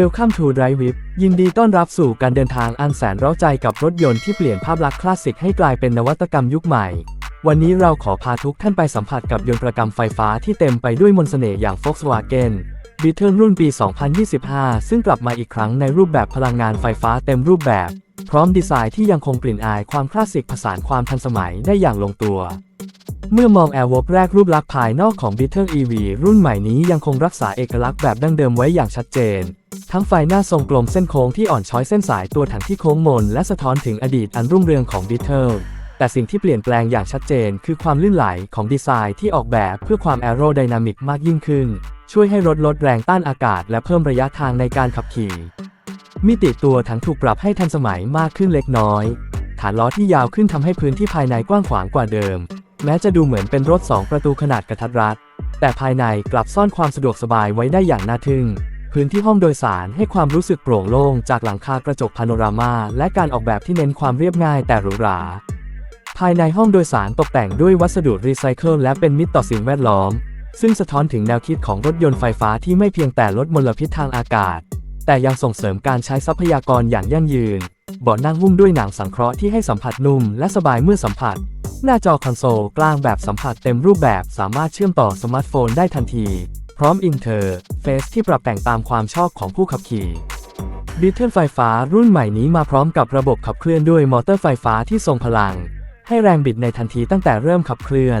Welcome to Drive With ยินดีต้อนรับสู่การเดินทางอันแสนเร้าใจกับรถยนต์ที่เปลี่ยนภาพลักษณ์คลาสสิกให้กลายเป็นนวัตกรรมยุคใหม่ วันนี้เราขอพาทุกท่านไปสัมผัสกับยนต์ประกรรมไฟฟ้าที่เต็มไปด้วยมนต์เสน่ห์อย่าง Volkswagen b e e t l e รุ่นปี 2025 ซึ่งกลับมาอีกครั้งในรูปแบบพลังงานไฟฟ้าเต็มรูปแบบ พร้อมดีไซน์ที่ยังคงกลิ่นอายความคลาสสิกผสานความทันสมัยได้อย่างลงตัว เมื่อมองแอร์วบแรกรูปลักษณ์ภายนอกของ Beetle EV รุ่นใหม่นี้ยังคงรักษาเอกลักษณ์แบบดั้งเดิมไว้อย่างชัดเจน ทั้งไฟหน้าทรงกลมเส้นโค้งที่อ่อนช้อยเส้นสายตัวถังที่โค้งมน และสะท้อนถึงอดีตอันรุ่งเรืองของ Beetle แต่สิ่งที่เปลี่ยนแปลงอย่างชัดเจน คือความลื่นไหลของดีไซน์ที่ออกแบบเพื่อความแอโรไดนามิกมากยิ่งขึ้น ช่วยให้รถลดแรงต้านอากาศ และเพิ่มระยะทางในการขับขี่ มิติตัวถังถูกปรับให้ทันสมัยมากขึ้นเล็กน้อย ฐานล้อที่ยาวขึ้นทำให้พื้นที่ภายในกว้างขวางกว่าเดิม แม้จะดูเหมือนเป็นรถ 2 ประตูขนาดกระทัดรัด แต่ภายในกลับซ่อนความสะดวกสบายไว้ได้อย่างน่าทึ่ง พื้นที่ห้องโดยสารให้ความรู้สึกโปร่งโล่งจากหลังคากระจกพาโนรามา และการออกแบบที่เน้นความเรียบง่ายแต่หรูหรา ภายในห้องโดยสารตกแต่งด้วยวัสดุรีไซเคิลและเป็นมิตรต่อสิ่งแวดล้อม ซึ่งสะท้อนถึงแนวคิดของรถยนต์ไฟฟ้าที่ไม่เพียงแต่ลดมลพิษทางอากาศ แต่ยังส่งเสริมการใช้ทรัพยากรอย่างยั่งยืนเบาะนั่งหุ้มด้วยหนังสังเคราะห์ที่ให้สัมผัสนุ่มและสบายเมื่อสัมผัส หน้าจอคอนโซลกลางแบบสัมผัสเต็มรูปแบบสามารถเชื่อมต่อสมาร์ทโฟนได้ทันที พร้อมอินเทอร์เฟซที่ปรับแต่งตามความชอบของผู้ขับขี่บีเทิลไฟฟ้ารุ่นใหม่นี้มาพร้อมกับระบบขับเคลื่อนด้วยมอเตอร์ไฟฟ้าที่ทรงพลัง ให้แรงบิดในทันทีตั้งแต่เริ่มขับเคลื่อน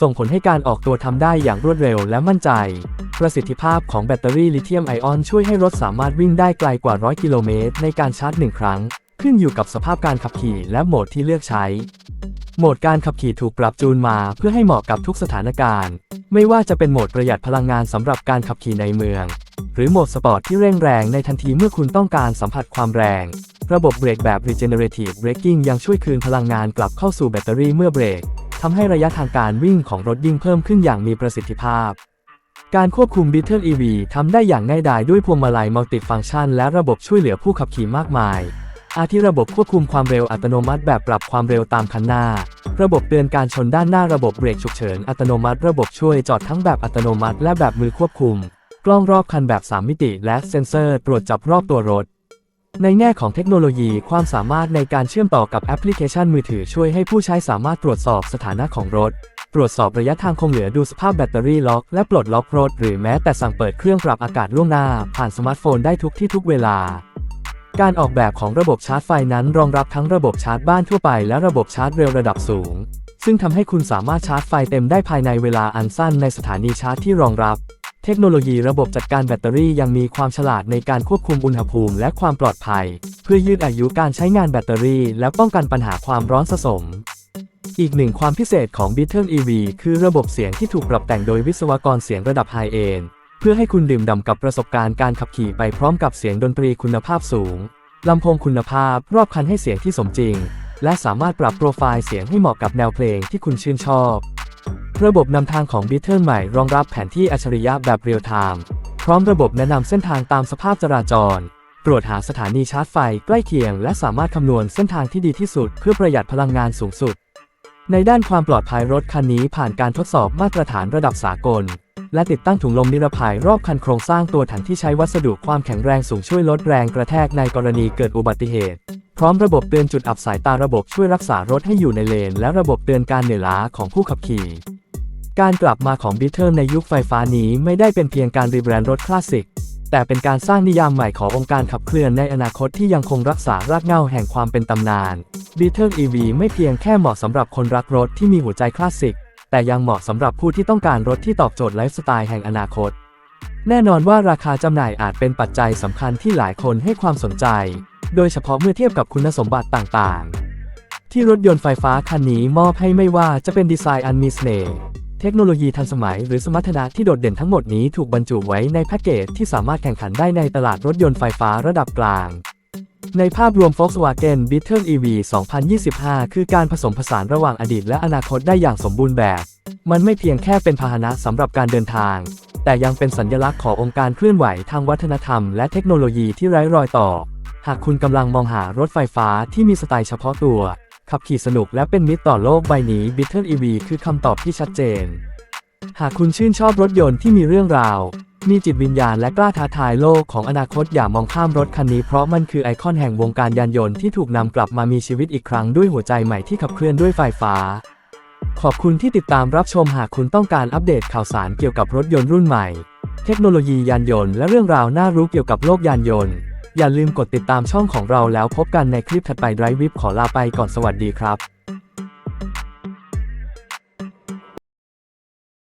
ส่งผลให้การออกตัวทำได้อย่างรวดเร็วและมั่นใจ ประสิทธิภาพของแบตเตอรี่ลิเธียมไอออนช่วยให้รถสามารถวิ่งได้ไกลกว่า 100 กิโลเมตรในการชาร์จหนึ่งครั้ง ขึ้นอยู่กับสภาพการขับขี่และโหมดที่เลือกใช้ โหมดการขับขี่ถูกปรับจูนมาเพื่อให้เหมาะกับทุกสถานการณ์ ไม่ว่าจะเป็นโหมดประหยัดพลังงานสำหรับการขับขี่ในเมือง หรือโหมดสปอร์ตที่เร่งแรงในทันทีเมื่อคุณต้องการสัมผัสความแรง ระบบเบรกแบบ regenerative braking ยังช่วยคืนพลังงานกลับเข้าสู่แบตเตอรี่เมื่อเบรกทำให้ระยะทางการวิ่งของรถยิ่งเพิ่มขึ้นอย่างมีประสิทธิภาพ การควบคุม Beetle EV ทำได้อย่างง่ายดายด้วยพวงมาลัยมัลติฟังก์ชัน และระบบช่วยเหลือผู้ขับขี่มากมาย อาทิระบบควบคุมความเร็วอัตโนมัติแบบปรับความเร็วตามคันหน้า ระบบเตือนการชนด้านหน้าระบบเบรกฉุกเฉินอัตโนมัติ ระบบช่วยจอดทั้งแบบอัตโนมัติและแบบมือควบคุม กล้องรอบคันแบบ 3 มิติ และเซ็นเซอร์ตรวจจับรอบตัวรถ ในแง่ของเทคโนโลยีความสามารถในการเชื่อมต่อกับแอปพลิเคชันมือถือช่วยให้ผู้ใช้สามารถตรวจสอบสถานะของรถ ตรวจสอบระยะทางคงเหลือดูสภาพแบตเตอรี่ล็อกและปลดล็อกรถหรือแม้แต่สั่งเปิดเครื่องปรับอากาศล่วงหน้า ผ่านสมาร์ทโฟนได้ทุกที่ทุกเวลา การออกแบบของระบบชาร์จไฟนั้นรองรับทั้งระบบชาร์จบ้านทั่วไปและระบบชาร์จเร็วระดับสูง ซึ่งทำให้คุณสามารถชาร์จไฟเต็มได้ภายในเวลาอันสั้นในสถานีชาร์จที่รองรับ เทคโนโลยีระบบจัดการแบตเตอรี่ยังมีความฉลาดในการควบคุมอุณหภูมิและความปลอดภัย เพื่อยืดอายุการใช้งานแบตเตอรี่ และป้องกันปัญหาความร้อนสะสมอีกหนึ่งความพิเศษของ Beetle EV คือระบบเสียงที่ถูกปรับแต่งโดยวิศวกรเสียงระดับไฮเอน พื่อให้คุณดื่มด่ำกับประสบการณ์การขับขี่ไปพร้อมกับเสียงดนตรีคุณภาพสูง ลำโพงคุณภาพรอบคันให้เสียงที่สมจริง และสามารถปรับโปรไฟล์เสียงให้เหมาะกับแนวเพลงที่คุณชื่นชอบ ระบบนำทางของ Beetle ใหม่รองรับแผนที่อัจฉริยะแบบเรียลไทม์พร้อมระบบแนะนำเส้นทางตามสภาพจราจร ตรวจหาสถานีชาร์จไฟใกล้เคียง และสามารถคำนวณเส้นทางที่ดีที่สุด เพื่อประหยัดพลังงานสูงสุด ในด้านความปลอดภัยรถคันนี้ผ่านการทดสอบมาตรฐานระดับสากล และติดตั้งถุงลมนิรภัยรอบคันโครงสร้างตัวถังที่ใช้วัสดุความแข็งแรงสูงช่วยลดแรงกระแทกในกรณีเกิดอุบัติเหตุ พร้อมระบบเตือนจุดอับสายตาระบบช่วยรักษารถให้อยู่ในเลน และระบบเตือนการเหนื่อยล้าของผู้ขับขี่ การกลับมาของ Beetle ในยุคไฟฟ้านี้ไม่ได้เป็นเพียงการรีแบรนด์รถคลาสสิกแต่เป็นการสร้างนิยามใหม่ขององค์การขับเคลื่อนในอนาคตที่ยังคงรักษารากเหง้าแห่งความเป็นตำนาน Beetle EV ไม่เพียงแค่เหมาะสำหรับคนรักรถที่มีหัวใจคลาสสิก แต่ยังเหมาะสำหรับผู้ที่ต้องการรถที่ตอบโจทย์ไลฟ์สไตล์แห่งอนาคต แน่นอนว่าราคาจำหน่ายอาจเป็นปัจจัยสำคัญที่หลายคนให้ความสนใจ โดยเฉพาะเมื่อเทียบกับคุณสมบัติต่างๆ ที่รถยนต์ไฟฟ้าคันนี้มอบให้ไม่ว่าจะเป็นดีไซน์อันมีเสน่ห์เทคโนโลยีทันสมัยหรือสมรรถนะที่โดดเด่นทั้งหมดนี้ถูกบรรจุไว้ในแพ็กเกจที่สามารถแข่งขันได้ในตลาดรถยนต์ไฟฟ้าระดับกลาง ในภาพรวม Volkswagen Beetle EV 2025 คือการผสมผสานระหว่างอดีตและอนาคตได้อย่างสมบูรณ์แบบ มันไม่เพียงแค่เป็นพาหนะสำหรับการเดินทาง แต่ยังเป็นสัญลักษณ์ขององค์การเคลื่อนไหวทางวัฒนธรรมและเทคโนโลยีที่ไร้รอยต่อ หากคุณกำลังมองหารถไฟฟ้าที่มีสไตล์เฉพาะตัว ขับขี่สนุกและเป็นมิตรต่อโลกใบนี้ Beetle EV คือคำตอบที่ชัดเจน หากคุณชื่นชอบรถยนต์ที่มีเรื่องราว มีจิตวิญญาณและกล้าท้าทายโลกของอนาคตอย่ามองข้ามรถคันนี้เพราะมันคือไอคอนแห่งวงการยานยนต์ที่ถูกนำกลับมามีชีวิตอีกครั้งด้วยหัวใจใหม่ที่ขับเคลื่อนด้วยไฟฟ้า ขอบคุณที่ติดตามรับชมหากคุณต้องการอัปเดตข่าวสารเกี่ยวกับรถยนต์รุ่นใหม่ เทคโนโลยียานยนต์และเรื่องราวน่ารู้เกี่ยวกับโลกยานยนต์ อย่าลืมกดติดตามช่องของเราแล้วพบกันในคลิปถัดไปไรวิบขอลาไปก่อนสวัสดีครับ